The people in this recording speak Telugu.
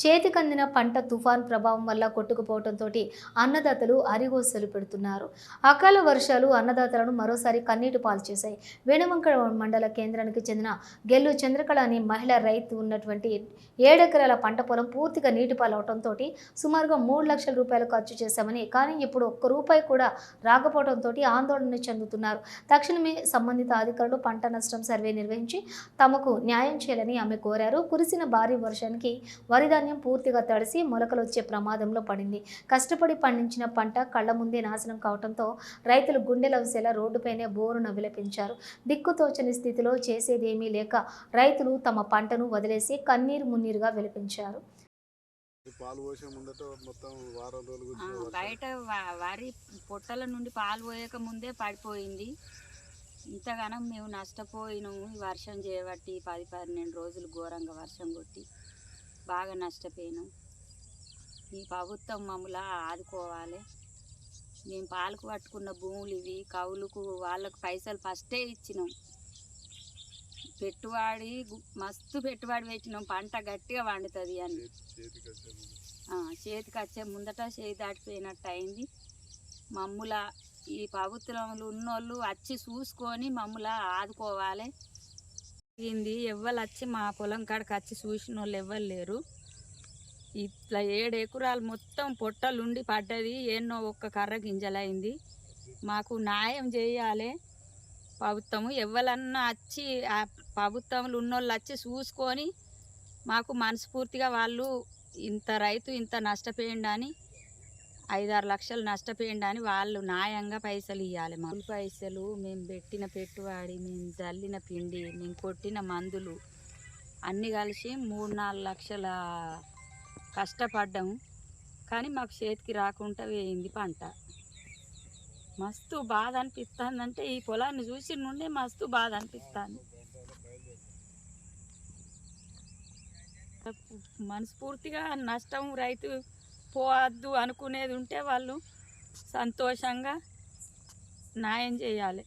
చేతికందిన పంట తుఫాన్ ప్రభావం వల్ల కొట్టుకుపోవడంతో అన్నదాతలు అరిగోసలు పెడుతున్నారు. అకాల వర్షాలు అన్నదాతలను మరోసారి కన్నీటి పాలు చేశాయి. వేణువంక మండల కేంద్రానికి చెందిన గెల్లు చంద్రకళ అనే మహిళ రైతు ఉన్నటువంటి ఏడెకరాల పంట పొలం పూర్తిగా నీటి పాలవడంతో సుమారుగా మూడు లక్షల రూపాయలు ఖర్చు చేశామని కానీ ఇప్పుడు ఒక్క రూపాయి కూడా రాకపోవడంతో ఆందోళన చెందుతున్నారు. తక్షణమే సంబంధిత అధికారులు పంట నష్టం సర్వే నిర్వహించి తమకు న్యాయం చేయాలని ఆమె కోరారు. కురిసిన భారీ వర్షానికి వరిధాన్యం ధాన్యం పూర్తిగా తడిసి మొలకలు వచ్చే ప్రమాదంలో పడింది. కష్టపడి పండించిన పంట కళ్ళ ముందే నాశనం కావడంతో రైతులు గుండెలవసేలా రోడ్డుపైనే బోరున విలపించారు. దిక్కుతోచని స్థితిలో చేసేదేమీ లేక రైతులు తమ పంటను వదిలేసి కన్నీరు మున్నీరుగా విలపించారు. ఈ పాలు పోసే ముందట మొత్తం వారం రోజులు ఆ, కూర్చుని బయట వరి పొట్టల నుండి పాలు పోయక ముందే పడిపోయింది. ఇంతగానం మేము నష్టపోయినాము ఈ వర్షం చేయబట్టి పది పన్నెండు రోజులు ఘోరంగా వర్షం కొట్టి. బాగా నష్టపోయినాం. ఈ ప్రభుత్వం మమ్మల్ని ఆదుకోవాలి. మేము పాలకు పట్టుకున్న భూములు ఇవి కవులకు వాళ్ళకు పైసలు ఫస్టే ఇచ్చినాం. పెట్టుబడి మస్తు పెట్టుబడి పెట్టినాం. పంట గట్టిగా వండుతుంది అని. చేతికి వచ్చే ముందట చేతి దాటిపోయినట్టు అయింది. మమ్ముల ఈ ప్రభుత్వంలో ఉన్నోళ్ళు వచ్చి చూసుకొని మమ్ముల ఆదుకోవాలి. ఇది ఎవ్వరు వచ్చి మా పొలం కాడికి వచ్చి చూసిన వాళ్ళు ఎవ్వరు లేరు. ఇట్లా ఏడు ఎకరాలు మొత్తం పొట్టలుండి పడ్డది. ఎన్నో ఒక్క కర్ర గింజలైంది. మాకు న్యాయం చేయాలి ప్రభుత్వము. ఎవరన్నా వచ్చి ఆ ప్రభుత్వంలో ఉన్నోళ్ళు వచ్చి చూసుకొని మాకు మనస్ఫూర్తిగా వాళ్ళు ఇంత రైతు ఇంత నష్టపోయిండని ఐదారు లక్షలు నష్టపోయిండు అని వాళ్ళు న్యాయంగా పైసలు ఇవ్వాలి మా పైసలు మేము పెట్టిన పెట్టుబడి మేము చల్లిన పిండి మేము కొట్టిన మందులు అన్నీ కలిసి మూడు నాలుగు లక్షల కష్టపడ్డాము. కానీ మాకు చేతికి రాకుండా వేయింది పంట. మస్తు బాధ అనిపిస్తుంది అంటే ఈ పొలాన్ని చూసి నుండే మస్తు బాధ అనిపిస్తుంది. మనస్ఫూర్తిగా నష్టం రైతు పోవద్దు అనుకునేది ఉంటే వాళ్ళు సంతోషంగా న్యాయం చేయాలి.